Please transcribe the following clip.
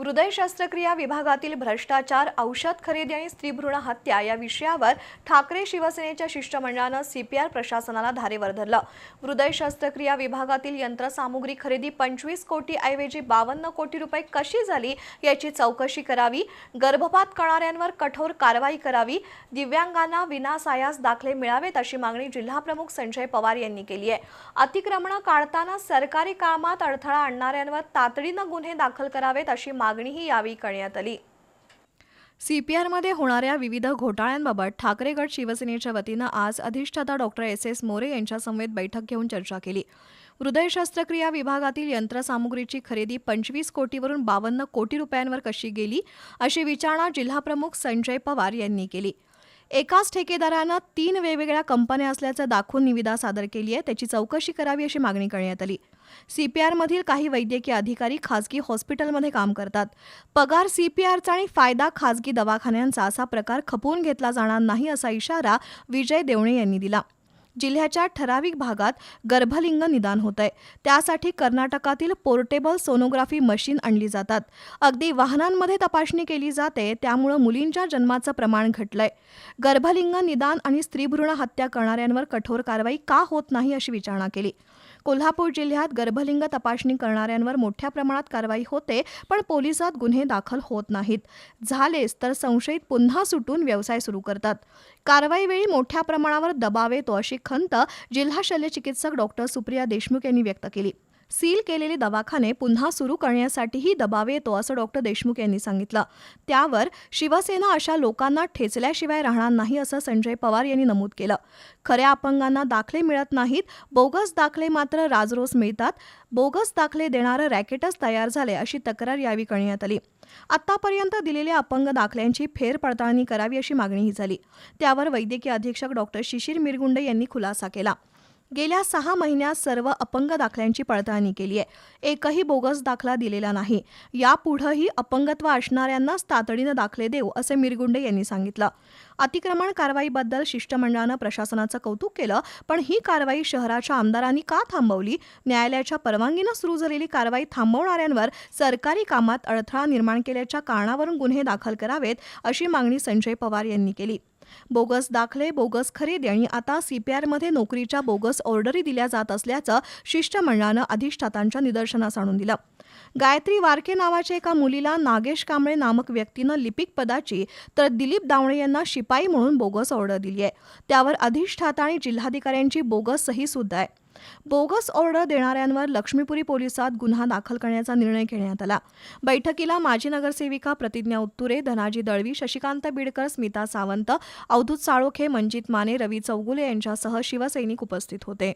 हृदय शस्त्रक्रिया विभागातील भ्रष्टाचार औषध खरेदी आणि स्त्रीभ्रूण हत्या या विषयावर ठाकरे शिवसेनेच्या शिष्टमंडळानं सीपीआर प्रशासनाला धारेवर धरलं हृदय शस्त्रक्रिया विभागातील यंत्रसामुग्री खरेदी पंचवीस कोटी ऐवजी बावन्न कोटी रुपये कशी झाली याची चौकशी करावी गर्भपात करणाऱ्यांवर कठोर कारवाई करावी दिव्यांगांना विनासायास दाखले मिळावेत अशी मागणी जिल्हाप्रमुख संजय पवार यांनी केली आहे. अतिक्रमणं काढताना सरकारी कामात अडथळा आणणाऱ्यांवर तातडीनं गुन्हे दाखल करावेत अशी मागणीही यावेळी करण्यात आली. सीपीआरमध्ये होणाऱ्या विविध घोटाळ्यांबाबत ठाकरे गट शिवसेनेच्या वतीनं आज अधिष्ठाता डॉक्टर एस. एस. मोरे यांच्यासमवेत बैठक घेऊन चर्चा केली. हृदय शस्त्रक्रिया विभागातील यंत्रसामुग्रीची खरेदी पंचवीस कोटीवरून बावन्न कोटी रुपयांवर कशी गेली अशी विचारणा जिल्हाप्रमुख संजय पवार यांनी केली. एकाच ठेकेदारानं तीन वेगवेगळ्या कंपन्या असल्याचं दाखवून निविदा सादर केली आहे त्याची चौकशी करावी अशी मागणी करण्यात आली. सीपीआरमधील काही वैद्यकीय अधिकारी खासगी हॉस्पिटलमध्ये काम करतात. पगार सीपीआरचा आणि फायदा खासगी दवाखान्यांचा असा प्रकार खपवून घेतला जाणार नाही असा इशारा विजय देवणे यांनी दिला. जिल्ह्याच्या ठराविक भागात गर्भलिंग निदान होत आहे त्यासाठी कर्नाटकातील पोर्टेबल सोनोग्राफी मशीन आणली जातात. अगदी वाहनांमध्ये तपासणी केली जाते त्यामुळं मुलींच्या जन्माचं प्रमाण घटलंय. गर्भलिंग निदान आणि स्त्रीभ्रूण हत्या करणाऱ्यांवर कठोर कारवाई का होत नाही अशी विचारणा केली. कोल्हापूर जिल्ह्यात गर्भलिंग तपासणी करणाऱ्यांवर मोठ्या प्रमाणात कारवाई होते पण पोलिसात गुन्हे दाखल होत नाहीत. झालेच तर संशयित पुन्हा सुटून व्यवसाय सुरू करतात. कारवाईवेळी मोठ्या प्रमाणावर दबाव येतो अशी खंत जिल्हा शल्यचिकित्सक डॉक्टर सुप्रिया देशमुख यांनी व्यक्त केली. सील केलेले दवाखाने पुन्हा सुरू करण्यासाठीही दबाव येतो असं डॉक्टर देशमुख यांनी सांगितलं. त्यावर शिवसेना अशा लोकांना ठेचल्याशिवाय राहणार नाही असं संजय पवार यांनी नमूद केलं. खऱ्या अपंगांना दाखले मिळत नाहीत बोगस दाखले मात्र राजरोस मिळतात. बोगस दाखले देणारं रॅकेटच तयार झाले अशी तक्रार यावेळी करण्यात आली. आतापर्यंत दिलेल्या अपंग दाखल्यांची फेरपडताळणी करावी अशी मागणीही झाली. त्यावर वैद्यकीय अधीक्षक डॉक्टर शिशिर मिरगुंडे यांनी खुलासा केला. गेल्या सहा महिन्यात सर्व अपंग दाखल्यांची पडताळणी केली आहे. एकही बोगस दाखला दिलेला नाही. यापुढंही अपंगत्व असणाऱ्यांनाच तातडीनं दाखले देऊ असे मिरगुंडे यांनी सांगितलं. अतिक्रमण कारवाईबद्दल शिष्टमंडळानं प्रशासनाचं कौतुक केलं पण ही कारवाई शहराच्या आमदारांनी का थांबवली? न्यायालयाच्या परवानगीनं सुरू झालेली कारवाई थांबवणाऱ्यांवर सरकारी कामात अडथळा निर्माण केल्याच्या कारणावरून गुन्हे दाखल करावेत अशी मागणी संजय पवार यांनी केली. बोगस दाखले बोगस खरेदी आणि आता सीपीआरमध्ये नोकरीच्या बोगस ऑर्डरी दिल्या जात असल्याचं शिष्टमंडळानं अधिष्ठातांच्या निदर्शनास आणून दिलं. गायत्री वारके नावाच्या एका मुलीला नागेश कांबळे नामक व्यक्तीनं लिपिक पदाची तर दिलीप दावणे यांना शिपाई म्हणून बोगस ऑर्डर दिली आहे. त्यावर अधिष्ठाता आणि जिल्हाधिकाऱ्यांची बोगस सही सुद्धा आहे. बोगस ऑर्डर देणाऱ्यांवर लक्ष्मीपुरी पोलिसात गुन्हा दाखल करण्याचा निर्णय घेण्यात आला. बैठकीला माजी नगरसेविका प्रतिज्ञा उत्तुरे धनाजी दळवी शशिकांत बिडकर स्मिता सावंत अवधूत साळोखे मंजित माने रवी चौगुले यांच्यासह शिवसैनिक उपस्थित होते.